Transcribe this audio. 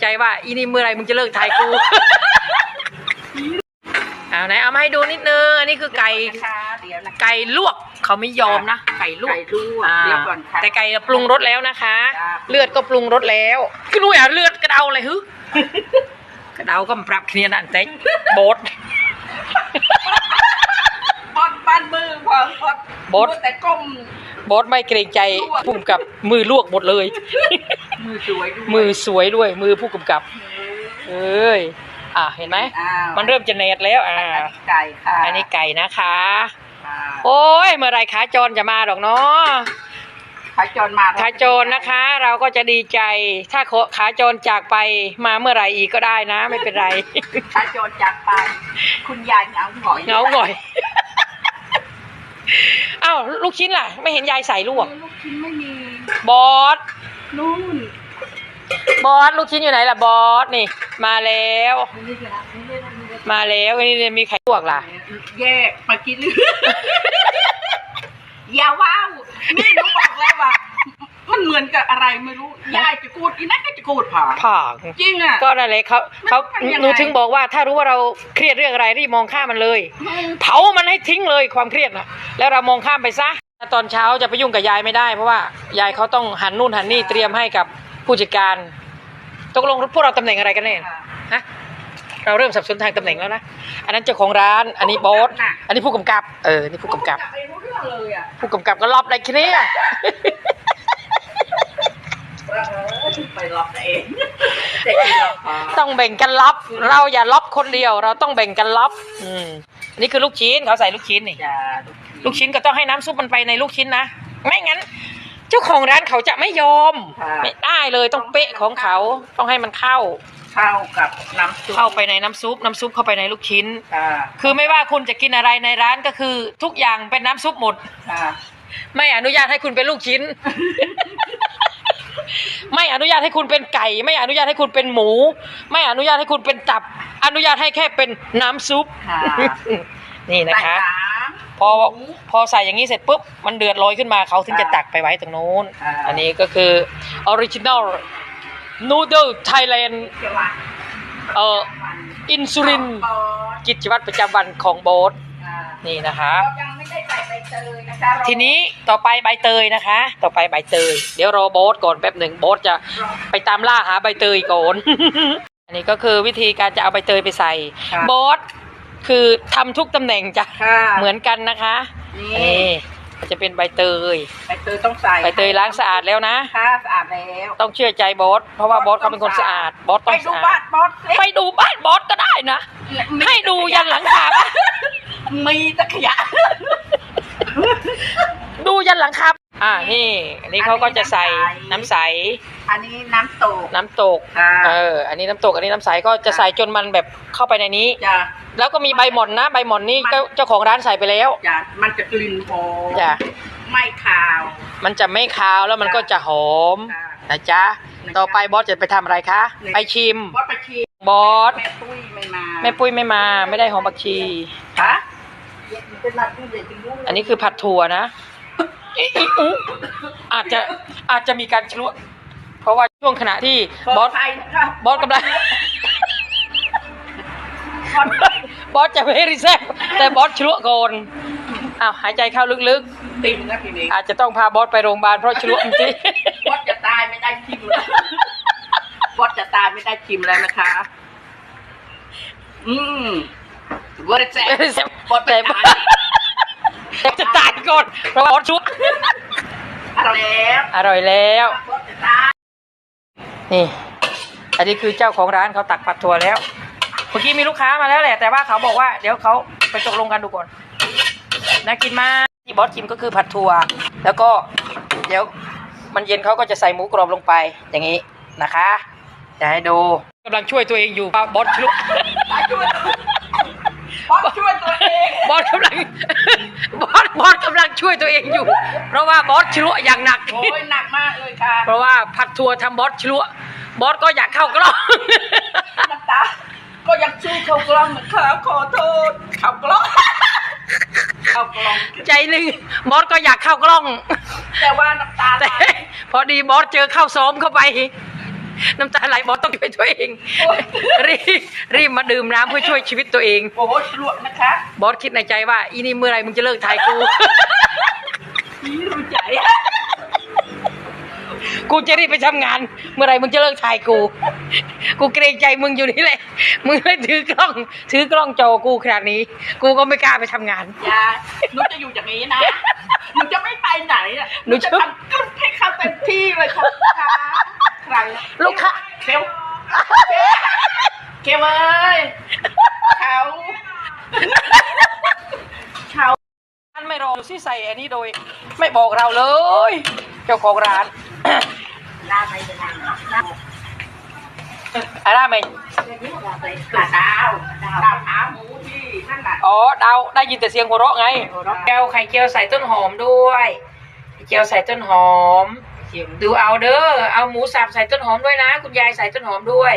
ใจว่าอีนี่เมื่อไหรมึงจะเลิกถ่ายกูเอาไหนเอามาให้ดูนิดนึง อันนี้คือไก่นะคะเดี๋ยวนะไก่ลวกเขาไม่ยอมนะไก่ลวกไก่ลวกอ่าเดี๋ยวก่อนค่ะ แต่ไก่ปรุงรสแล้วนะคะ จ้าเลือดก็ปรุงรสแล้วคือรู้อะเลือดกระเดาอะไรฮึกระเดาก็มาปรับเคลียร์นั่นแต่โบด ปอดปั้นมือพอปอดบดมืแต่ก้มโบดไม่เกรงใจผู้กำกับมือลวกหมดเลย มือสวยด้วยมือสวยด้วย มือผู้กำกับ เอ้ย อะเห็นไหม อ้าวมันเริ่มจะเนตแล้ว อ่า อันนี้ไก่ค่ะอันนี้ไก่นะคะ ค่ะโอ้ย เมื่อไรขาจรจะมาหรอกเนาะขาจรมาขาจรนะคะ เราก็จะดีใจ ถ้าขาจรจากไปมาเมื่อไหร่อีกก็ได้นะ ไม่เป็นไร ขาจรจากไป คุณยายเหงาหงอยเหงาหน่อยอ้าวลูกชิ้นล่ะ ไม่เห็นยายใส่ลวกลูกชิ้นไม่มี บอส นู่นบอสลูกชิ้นอยู่ไหนล่ะบอสนี่ มาแล้ว นี่คือนะนี่เลยนะนี่เลยมาแล้วนี่มีไข่ลวกล่ะ แยกมากิน อย่าว้าวนี่หนูบอกแล้วว่า มันเหมือนกับอะไรไม่รู้ยายจะกูดอีนั่นก็จะกูดผ่าผ่าจริงอะ ก็นั่นแหละเขาเขามันยังไง หนูถึงบอกว่า ถ้ารู้ว่าเราเครียดเรื่องอะไรรีบมองข้ามมันเลย เผามันให้ทิ้งเลยความเครียดนะแล้วเรามองข้ามไปซะ ตอนเช้าจะไปยุ่งกับยายไม่ได้เพราะว่ายายเขาต้องหันนู่นหันนี่เตรียมให้กับผู้จัดการ ตกลงพวกเราตำแหน่งอะไรกันแน่ฮะเราเริ่มสับสนทางตำแหน่งแล้วนะอันนั้นเจ้าของร้าน อันนี้บอสอันนี้ผู้กำกับ เออนี่ผู้กำกับไม่รู้เรื่องเลยอะผู้กำกับก็รอบได้แค่นี้อะไปล็อกเองเด็กล็อกต้องแบ่งกันรับเราอย่าล็อบคนเดียว เราต้องแบ่งกันล็อบอืมอันนี่คือลูกชิ้นเขาใส่ลูกชิ้นนี่จะ ลูกชิ้นก็ต้องให้น้ำซุปมันไปในลูกชิ้นนะ ไม่งั้น เจ้าของร้านเขาจะไม่ยอมไม่ได้เลยต้องเป๊ะของเขา ต้องให้มันเข้าเข้ากับน้ำซุปเข้าไปในน้ำซุป น้ำซุปเข้าไปในลูกชิ้น ค่ะคือไม่ว่าคุณจะกินอะไรในร้านก็คือ ทุกอย่างเป็นน้ำซุปหมด ค่ะ ไม่อนุญาตให้คุณเป็นลูกชิ้น ไม่อนุญาตให้คุณเป็นไก่ ไม่อนุญาตให้คุณเป็นหมู ไม่อนุญาตให้คุณเป็นตับ อนุญาตให้แค่เป็นน้ำซุป ค่ะ นี่นะคะ ใส่ขา พอพอใส่อย่างนี้เสร็จปุ๊บมันเดือดลอยขึ้นมาเขาถึงจะตักไปไว้ตรงโน้นอ่าอันนี้ก็คือออริจิน l ลนูเดิลไทยแลนด์จังหวะเอ่ออินซูลินบอสกิจวัตรประจำวันของโบสค่ะนี่นะคะเรายังไม่ได้ใส่ใบเตยนะคะเราทีนี้ต่อไปใบเตยนะคะ ต่อไปใบเตย เดี๋ยวรอโบสก่อนแป๊บหนึ่งโบสจะไปตามล่าหาใบเตยก่อนอันนี้ก็คือวิธีการจะเอาใบเตยไปใส่โบส คือทำทุกตำแหน่งจ้ะค่ะเหมือนกันนะคะนี่ นี่ก็จะเป็นใบเตย ใบเตยต้องใส่ใบเตยล้างสะอาดแล้วนะ ค่ะสะอาดแล้วต้องเชื่อใจบอส เพราะว่าบอสเขาเป็นคนสะอาด บอสไปต้องดูสะบ้าอาด นบอสสิไปดูบ้านบอสก็ได้นะ ให้ดูยันหลังคาปะมีแตะขยะ ดูยันหลังคา อ่านี่อันนี้เขาก็จะใส่น้ำใส อันนี้น้ำตก น้ำตกค่ะเออ อันนี้น้ำตก อันนี้น้ำใสก็จะใส่จนมันแบบเข้าไปในนี้จะแล้วก็มีใบหม่อนนะ ใบหม่อนนี่ก็เจ้าของร้านใส่ไปแล้วจะมันจะกลิ่นหอมจ้ะ ไม่ขาว มันจะไม่คาวแล้วมันก็จะหอมค่ะนะจ๊ะ นะคะต่อไปบอสจะไปทำอะไรคะไปชิมบอสไปชิมบอส แม่ปุ้ยไม่มาแม่ปุ้ยไม่มา ไม่ได้หอมบักชี ฮะเป็นนัดที่เด็กจริงๆอันนี้คือผัดถั่วนะ อิอิอุ๊อาจจะอาจจะมีการชลวเพราะว่าช่วงขณะที่บบออสสไทยนะคะบอสกำลังบอสบอสจะไม่รีเซ็ตแต่บอสชลวก่อนอ้าวหายใจเข้าลึกติ่มนะพี่เมย์ๆอาจจะต้องพาบอสไปโรงพยาบาลเพราะชลวจริงบอสจะตายไม่ได้ชิมแล้วบอสจะตายไม่ได้ชิมแล้วนะคะ อืมบอสแซ่ไม่ได้แซ่บบอสแต่จะตายบอส จะตายก่อนเพราะว่าบอสชลวอร่อยแล้วอร่อยแล้วบอสจะตายนี่ อันนี้คือเจ้าของร้านเขาตักผัดถั่วแล้ว เมื่อกี้มีลูกค้ามาแล้วแหละ แต่ว่าเขาบอกว่าเดี๋ยวเขาไปตกลงกันดูก่อนน่ากินมากที่บอสกินก็คือผัดถั่ว แล้วก็เดี๋ยวมันเย็นเขาก็จะใส่หมูกรอบลงไปอย่างนี้นะคะจะให้ดูกำลังช่วยตัวเองอยู่บอสช่วย ช่วยบอสช่วยตัวเอง บอสกำลัง บอสบอสกำลังช่วยตัวเองอยู่ เพราะว่าบอสชลวอย่างหนัก โอ้ยหนักมากเลยค่ะเพราะว่าผัดถั่วทำบอสชลวบอสก็อยากเข้ากล้อง น้ำตา ก็ยังสู้เขากล้องนะคะขอโทษเขากล้องเขากล้อง ใจหนึ่งบอสก็อยากเข้ากล้อง แต่ว่าน้ำตาไหลแต่พอดีบอสเจอเข้าซ้อมเข้าไป น้ำตาไหลบอสต้องช่วยตัวเอง รีบรีบมาดื่มน้ำเพื่อช่วยชีวิตตัวเอง โอ้โหลวกนะคะ บอสคิดในใจว่า อีนี่เมื่อไหรมึงจะเลิกถ่ายกูพี่ รู้ใจ กูจะรีบไปทำงาน เมื่อไหรมึงจะเลิกถ่ายกู กูเกรงใจมึงอยู่นี่แหละ มึงเลยถือกล้อง ถือกล้องโจอกูขนาดนี้ กูก็ไม่กล้าไปทำงานยายหนูจะอยู่อย่างนี้นะหนูจะไม่ไปไหนอะหนูจะ ทำก็ให้เขาเต็มที่เลยค่ะครั้งลูกค้า เควเควเอ้ยเขาเขา ท่านไม่ใส่อันนี้โดย ไม่บอกเราเลย เจ้าของร้านลาไปจะนานอะไรไหมปลาดาวดาวขาหมูที่นั่นแหละอ๋อดาวได้ยินแต่เสียงหัวเราะไงหัวเรแก้วไข่เจียวใส่ต้นหอมด้วยไข่เจียวใส่ต้นหอม ดูเอาเด้อเอาหมูสับใส่ต้นหอมด้วยนะ คุณยายใส่ต้นหอมด้วย